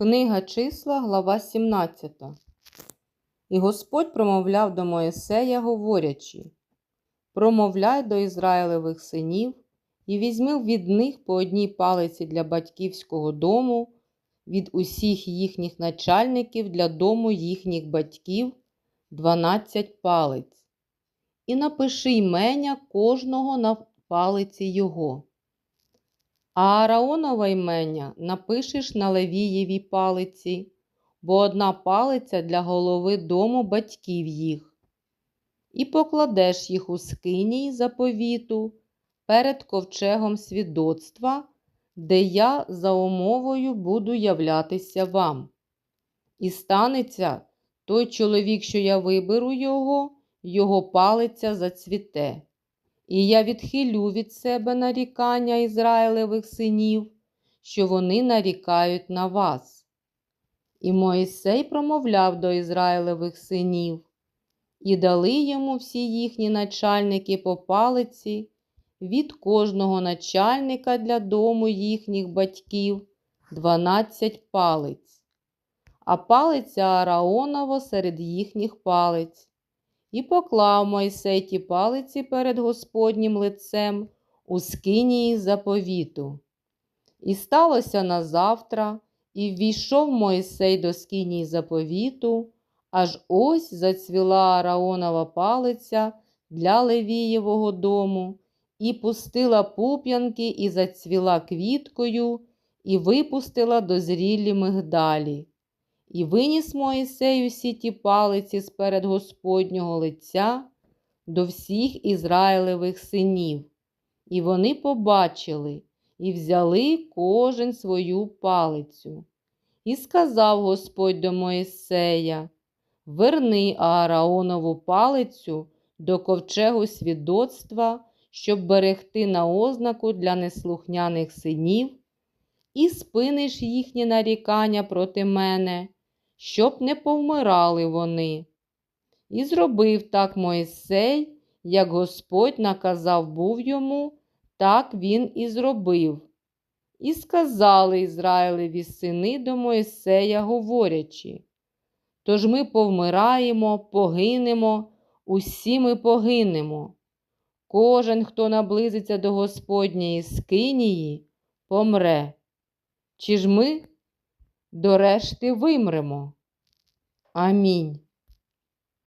Книга числа, глава 17. І Господь промовляв до Моїсея, говорячи: Промовляй до Ізраїлевих синів і візьми від них по одній палиці для батьківського дому, від усіх їхніх начальників для дому їхніх батьків дванадцять палиць, і напиши ймення кожного на палиці його. А ймення напишеш на Левієвій палиці, бо одна палиця для голови дому батьків їх. І покладеш їх у скиній заповіту перед ковчегом свідоцтва, де я за умовою буду являтися вам. І станеться той чоловік, що я виберу його, його палиця зацвіте. І я відхилю від себе нарікання Ізраїлевих синів, що вони нарікають на вас. І Моїсей промовляв до Ізраїлевих синів, і дали йому всі їхні начальники по палиці від кожного начальника для дому їхніх батьків дванадцять палиць, а палиця Аараонова серед їхніх палиць. І поклав Мойсей ті палиці перед Господнім лицем у скинії заповіту. І сталося назавтра, і ввійшов Мойсей до скинії заповіту, аж ось зацвіла Аараонова палиця для Левієвого дому, і пустила пуп'янки, і зацвіла квіткою, і випустила дозрілі мигдалі. І виніс Моїсей усі ті палиці сперед Господнього лиця до всіх Ізраїлевих синів. І вони побачили і взяли кожен свою палицю. І сказав Господь до Моїсея: Верни Аараонову палицю до ковчегу свідоцтва, щоб берегти на ознаку для неслухняних синів, і спиниш їхні нарікання проти мене щоб не повмирали вони. І зробив так Моїсей, як Господь наказав був йому, так він і зробив. І сказали Ізраїлеві сини до Моїсея, говорячи, Тож ми повмираємо, погинемо, усі ми погинемо. Кожен, хто наблизиться до Господньої скинії, помре. Чи ж ми до решти вимремо. Амінь.